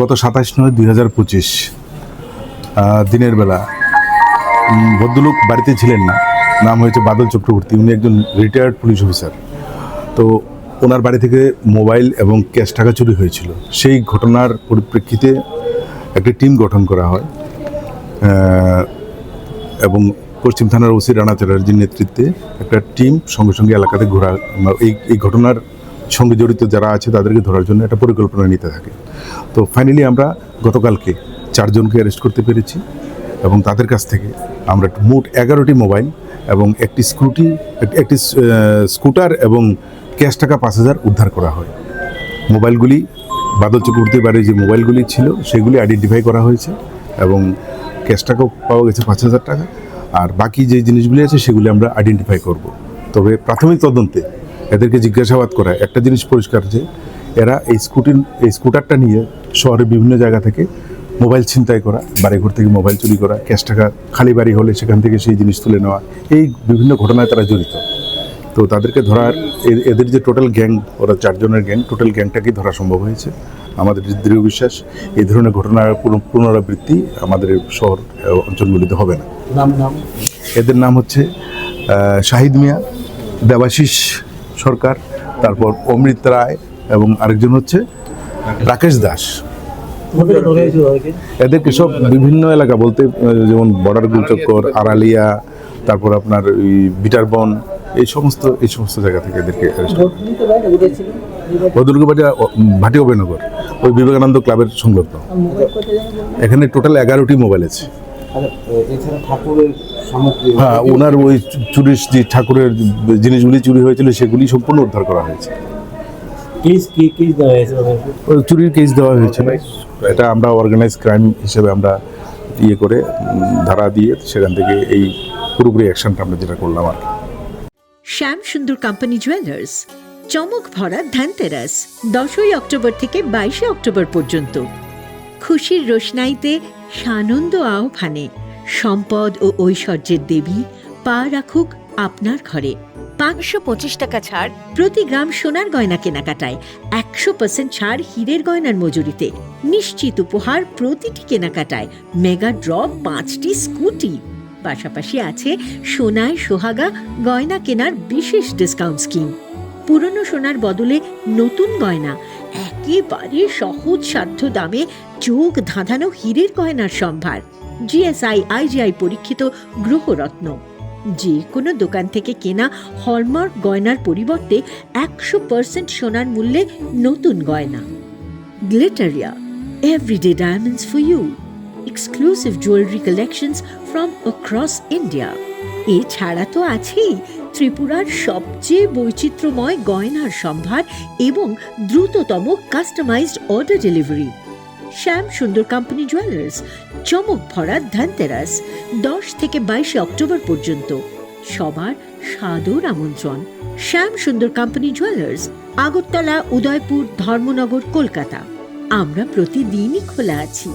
গত সাতাশ নয় দুই হাজার পঁচিশ দিনের বেলা ভদ্রলোক বাড়িতে ছিলেন না, নাম হয়েছে বাদল চক্রবর্তী, উনি একজন রিটায়ার্ড পুলিশ অফিসার তো ওনার বাড়ি থেকে মোবাইল এবং ক্যাশ টাকা চুরি হয়েছিল। সেই ঘটনার পরিপ্রেক্ষিতে একটি টিম গঠন করা হয় এবং পশ্চিম থানার ওসি রানা চ্যাটার্জির নেতৃত্বে একটা টিম সঙ্গে সঙ্গে এলাকাতে ঘোরা এই এই ঘটনার সঙ্গে জড়িত যারা আছে তাদেরকে ধরার জন্য একটা পরিকল্পনা নিতে থাকে। তো ফাইনালি আমরা গতকালকে চারজনকে অ্যারেস্ট করতে পেরেছি এবং তাদের কাছ থেকে আমরা মোট এগারোটি মোবাইল এবং একটি স্কুটি একটি স্কুটার এবং ক্যাশ টাকা পাঁচ হাজার উদ্ধার করা হয়। মোবাইলগুলি, বাদল চক্রবর্তীর বাড়ির যে মোবাইলগুলি ছিল, সেগুলি আইডেন্টিফাই করা হয়েছে এবং ক্যাশ টাকাও পাওয়া গেছে পাঁচ হাজার টাকা। আর বাকি যে জিনিসগুলি আছে, সেগুলি আমরা আইডেন্টিফাই করব। তবে প্রাথমিক তদন্তে এদেরকে জিজ্ঞাসাবাদ করা, একটা জিনিস পরিষ্কার যে, এরা এই স্কুটির, এই স্কুটারটা নিয়ে শহরের বিভিন্ন জায়গা থেকে মোবাইল ছিনতাই করা, বাড়িঘর থেকে মোবাইল চুরি করা, ক্যাশ টাকা খালি বাড়ি হলে সেখান থেকে সেই জিনিস তুলে নেওয়া, এই বিভিন্ন ঘটনায় তারা জড়িত। তো তাদেরকে ধরার এদের যে টোটাল গ্যাং ওরা চারজনের গ্যাং টোটাল গ্যাংটাকেই ধরা সম্ভব হয়েছে। আমাদের দৃঢ় বিশ্বাস এই ধরনের ঘটনার পুন- পুনরাবৃত্তি আমাদের শহর অঞ্চলগুলিতে হবে না। নাম নাম? এদের নাম হচ্ছে শাহিদ মিয়া দেবাশিস সরকার তারপর অমৃত রায় এবং আরেকজন হচ্ছে রাকেশ দাস। এদেরকে সব বিভিন্ন এলাকা বলতে যেমন বর্ডার গুলচক্কর আড়ালিয়া তারপর আপনার ওই বিটারবন এই সমস্ত এই সমস্ত জায়গা থেকে এদেরকে arrest করা। ভদ্রলোকের বাড়ি অ- ভাটি অভয়নগর ওই বিবেকানন্দ ক্লাবের সংলগ্ন। এখানে টোটাল এগারোটি মোবাইল আছে। আচ্ছা, এছাড়া ঠাকুরের সামগ্রী হ্যাঁ ওনার ওই চুরির যে ঠাকুরের জিনিসগুলি চুরি হয়েছিল সেগুলি সম্পূর্ণ উদ্ধার করা হয়েছে। চুরির কেস দেওয়া হয়েছিল। এটা আমরা অর্গানাইজ ক্রাইম হিসেবে আমরা ইয়ে করে ধারা দিয়ে সেখান থেকে এই পুরোপুরি অ্যাকশনটা আমরা যেটা করলাম আর কি। শ্যাম সুন্দর কোম্পানি জুয়েলার্স চমক ভরা ধ্যানতেরাস দশই অক্টোবর থেকে বাইশে অক্টোবর পর্যন্ত। খুশির রোশনাইতে সানন্দ আহ্বানে সম্পদ ও ঐশ্বর্যের দেবী পা রাখুক আপনার ঘরে। পাঁচশো পঁচিশ টাকা ছাড়। প্রতি গ্রাম সোনার গয়না কেনাকাটায় একশো পার্সেন্ট ছাড় হীরের গয়নার মজুরিতে। নিশ্চিত উপহার প্রতিটি কেনাকাটায়। মেগা ড্র পাঁচটি স্কুটি। পাশাপাশি আছে সোনায় সোহাগা গয়না কেনার বিশেষ ডিসকাউন্ট স্কিম পুরনো সোনার বদলে নতুন গয়না, একেবারে সহজ সাধ্য দামে চোখ ধাঁধানো হীরের গয়নার সম্ভার। জিএসআই আইজিআই পরীক্ষিত গ্রহরত্ন। যে কোনো দোকান থেকে কেনা হলমার্ক গয়নার পরিবর্তে একশো পার্সেন্ট সোনার মূল্যে নতুন গয়না। Glitteria everyday diamonds for you exclusive jewelry collections from across India. এছাড়া তো আছেই ত্রিপুরার সবচেয়ে বৈচিত্র্যময় গয়নার সম্ভার এবং দ্রুততম কাস্টমাইজড অর্ডার ডেলিভারি শ্যাম সুন্দর কোম্পানি জুয়েলার্স চমক ভরা ধনতেরাস, দশ থেকে বাইশে অক্টোবর পর্যন্ত। সবার সাদর আমন্ত্রণ। Shyam Sundar company jewellers Agartala, Udaipur, Dharmanagar, Kolkata. আমরা প্রতিদিনই খোলা আছি।